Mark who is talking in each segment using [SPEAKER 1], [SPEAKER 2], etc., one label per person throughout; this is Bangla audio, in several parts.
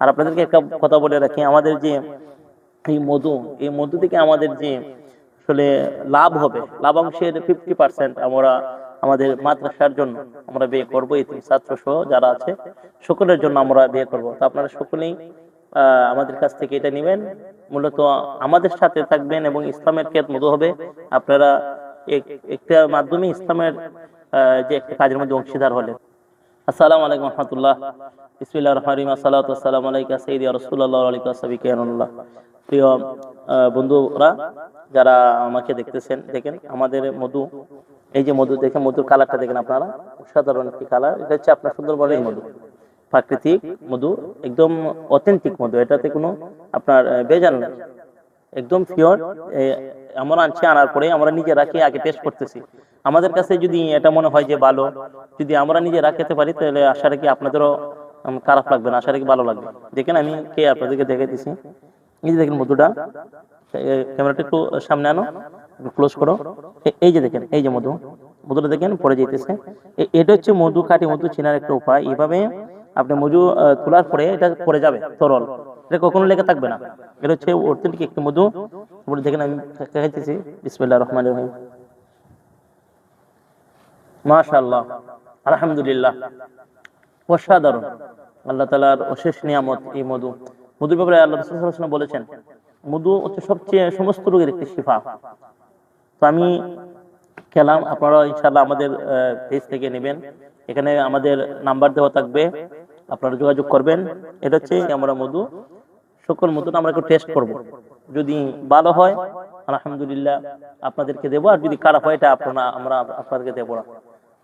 [SPEAKER 1] আর আপনাদেরকে একটা কথা বলে রাখি, আমাদের যে এই মধু এই মধু থেকে আমাদের যে আসলে লাভ হবে, লাভাংশের ফিফটি পার্সেন্ট আমরা আমাদের মাদ্রাসার জন্য আমরা বিয়ে করব এই ছাত্র সহ যারা আছে, সকলের জন্য আমরা বিয়ে করব। তো আপনারা সকলেই আমাদের কাছ থেকে এটা নেবেন। মূলত আমাদের সাথে থাকবেন এবং ইসলামের কেত মধু হবে। আপনারা এক- একটা মাধ্যমে ইসলামের যে একটা কাজের মধ্যে অংশীদার হলেন। আসসালামু আলাইকুম রহমতুল্লাহ। ইসমিল্লা রহমান রহিম। আসসালাতু আসসালামু আলাইকা রাসূলুল্লাহ ওয়া আলাইকা আনুল্লাহ প্রিয় বন্ধুরা, যারা আমাকে দেখতেছেন, দেখেন আমাদের মধু, এই যে মধু, দেখেন মধুর কালারটা দেখেন আপনারা। সাধারণ একটি কালার এটা হচ্ছে আপনার সুন্দরবনের মধু। প্রাকৃতিক মধু, একদম অথেন্টিক মধু। এটাতে কোনো আপনার বেজান একদম পিওর আমরা আনছি, আনার পরে আমরা নিজে রাখি আগে টেস্ট করতেছি। আমাদের কাছে যদি এটা মনে হয় যে ভালো, যদি আমরা নিজে রাখতে পারি, তাহলে আশা রাখি আপনাদেরও খারাপ লাগবে না, আশা রাখি ভালো লাগবে। দেখেন আমি কে আপনাদেরকে দেখে দিছি। এই যে দেখেন মধুটা ক্যামেরাটা একটু সামনে আনো ক্লোজ করো। এই যে দেখেন, এই যে মধু। মধুটা দেখেন পরে যেতেছে এটা হচ্ছে মধু কাটি মধু চেনার একটা উপায়। এইভাবে আপনি মধু তোলার পরে এটা পরে যাবে, তরল। এটা কখনো লেগে থাকবে না। এটা হচ্ছে অর্থনৈতিক একটি মধু। তারপরে দেখেন আমি দেখাইতেছি বিসমিল্লাহ রহমান রহিম। মাশাআল্লাহ। আলহামদুলিল্লাহ। অসাধারণ। আল্লাহ তালার অশেষ নিয়ামত এই মধু। মধুর ব্যাপারে আল্লাহ রসুল সাল্লাল্লাহু আলাইহি ওয়াসাল্লাম বলেছেন, মধু হচ্ছে সবচেয়ে সমস্ত রোগের একটি শিফা। তো আমি খেলাম আপনারা ইনশাল্লাহ আমাদের পেজ থেকে নেবেন। এখানে আমাদের নাম্বার দেওয়া থাকবে। আপনারা যোগাযোগ করবেন। এটা হচ্ছে আমরা মধু। সকল মধুটা আমরা একটু টেস্ট করব। যদি ভালো হয়, আলহামদুলিল্লাহ আপনাদেরকে দেবো। আর যদি খারাপ হয়, এটা আপনারা, আমরা আপনাদেরকে দেবো না।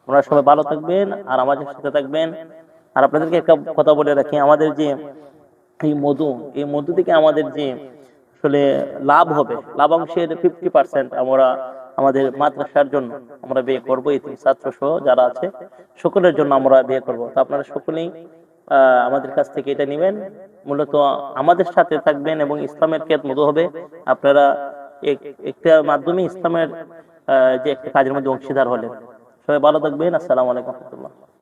[SPEAKER 1] আপনারা সবাই ভালো থাকবেন আর আমাদের সাথে থাকবেন। আর আপনাদেরকে একটা কথা বলে রাখি, আমাদের যে এই মধু এই মধু থেকে আমাদের যে আসলে লাভ হবে, লাভাংশের ফিফটি পার্সেন্ট আমরা আমাদের মাদ্রাসার জন্য আমরা বিয়ে করব এই ছাত্র সহ যারা আছে, সকলের জন্য আমরা বিয়ে করব। তো আপনারা সকলেই আমাদের কাছ থেকে এটা নেবেন। মূলত আমাদের সাথে থাকবেন এবং ইসলামের মতো হবে। আপনারা এক- একটা মাধ্যমে ইসলামের যে একটা কাজের মধ্যে অংশীদার হলেন। সবাই ভালো থাকবেন। আসসালামু আলাইকুম রহমতুল্লাহ।